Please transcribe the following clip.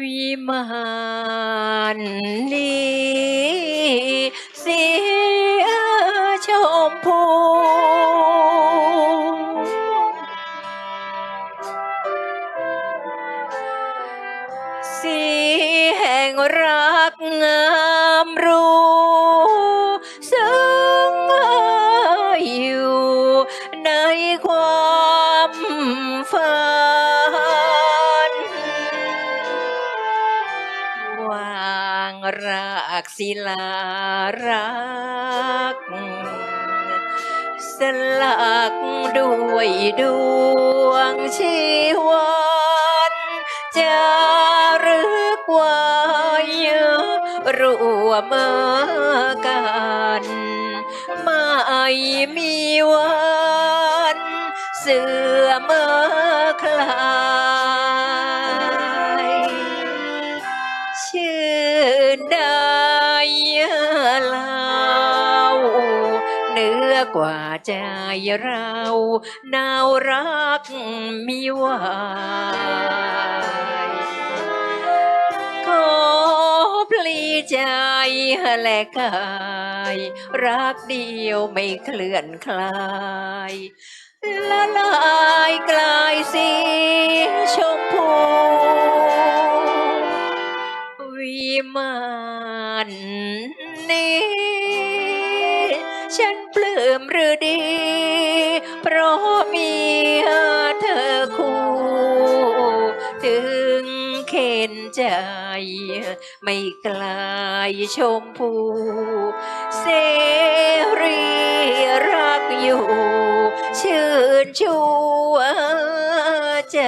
วิมานลีเสียชมพูสีแห่งรักงามรู้ซึ่งอยู่ในความฝัน รากศิลารัก สลักด้วยดวงชีวันจะรึกไว้รวมกันไม่มีวันเสื่อมคลายชื่น ได้เล่าเหนือกว่าใจเรานาวรักมีวายขอพลีใจและกาย รักเดียวไม่เคลื่อนคลายละลายกลายสีชมานนี้ ฉันปลื้มหรือดี เพราะมีเธอคู่ ถึงเข็นใจ ไม่กลายชมพูเสรีรักอยู่ ชื่นชูใจ